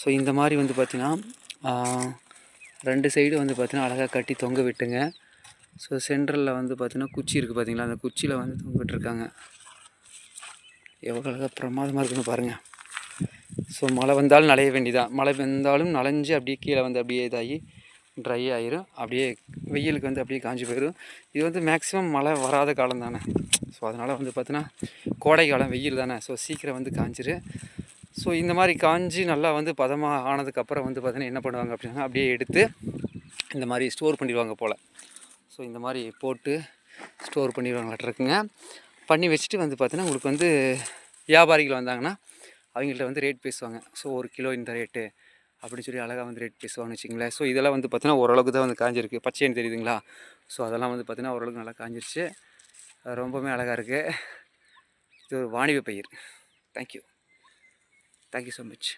So இந்த மாதிரி வந்து பார்த்திங்கன்னா ரெண்டு சைடு வந்து பார்த்திங்கன்னா அழகாக கட்டி தொங்க விட்டுங்க. ஸோ சென்ட்ரலில் வந்து பார்த்திங்கன்னா குச்சி இருக்குது பார்த்திங்களா? அந்த குச்சியில் வந்து தொங்க விட்டுருக்காங்க எவ்வளோ அழகாக பிரமாதமாக இருக்குன்னு பாருங்கள் ஸோ மழை வந்தாலும் நனைய வேண்டியதான் மழை வந்தாலும் நனைஞ்சு அப்படியே கீழே வந்து அப்படியே இதாகி ட்ரை ஆயிரும். அப்படியே வெயிலுக்கு வந்து அப்படியே காஞ்சி போயிடும் இது வந்து மேக்ஸிமம் மழை வராத காலம் தானே ஸோ அதனால் வந்து பார்த்தீங்கன்னா கோடை காலம் வெயில் தானே. ஸோ சீக்கிரம் வந்து காஞ்சிரு ஸோ இந்த மாதிரி காஞ்சி நல்லா வந்து பதமாக ஆனதுக்கப்புறம் வந்து பார்த்தீங்கன்னா என்ன பண்ணுவாங்க அப்படின்னா அப்படியே எடுத்து இந்த மாதிரி ஸ்டோர் பண்ணிடுவாங்க போல். ஸோ இந்த மாதிரி போட்டு ஸ்டோர் பண்ணிடுவாங்களாட்டிருக்குங்க பண்ணி வச்சுட்டு வந்து பார்த்தீங்கன்னா உங்களுக்கு வந்து வியாபாரிகள் வந்தாங்கன்னா அவங்கள்ட்ட வந்து ரேட் பேசுவாங்க. ஸோ ஒரு கிலோ இந்த ரேட்டு அப்படின்னு சொல்லி அழகாக வந்து ரேட் பேசுவாங்கன்னு வச்சிங்களேன் ஸோ இதெல்லாம் வந்து பார்த்தீங்கன்னா ஓரளவுக்கு தான் வந்து காஞ்சிருக்கு. பச்சைன்னு தெரியுதுங்களா? ஸோ அதெல்லாம் வந்து பார்த்தீங்கன்னா ஓரளவுக்கு நல்லா காஞ்சிருச்சு. ரொம்பவுமே அழகாக இருக்குது இது ஒரு வாணிப பயிர். Thank you thank you so much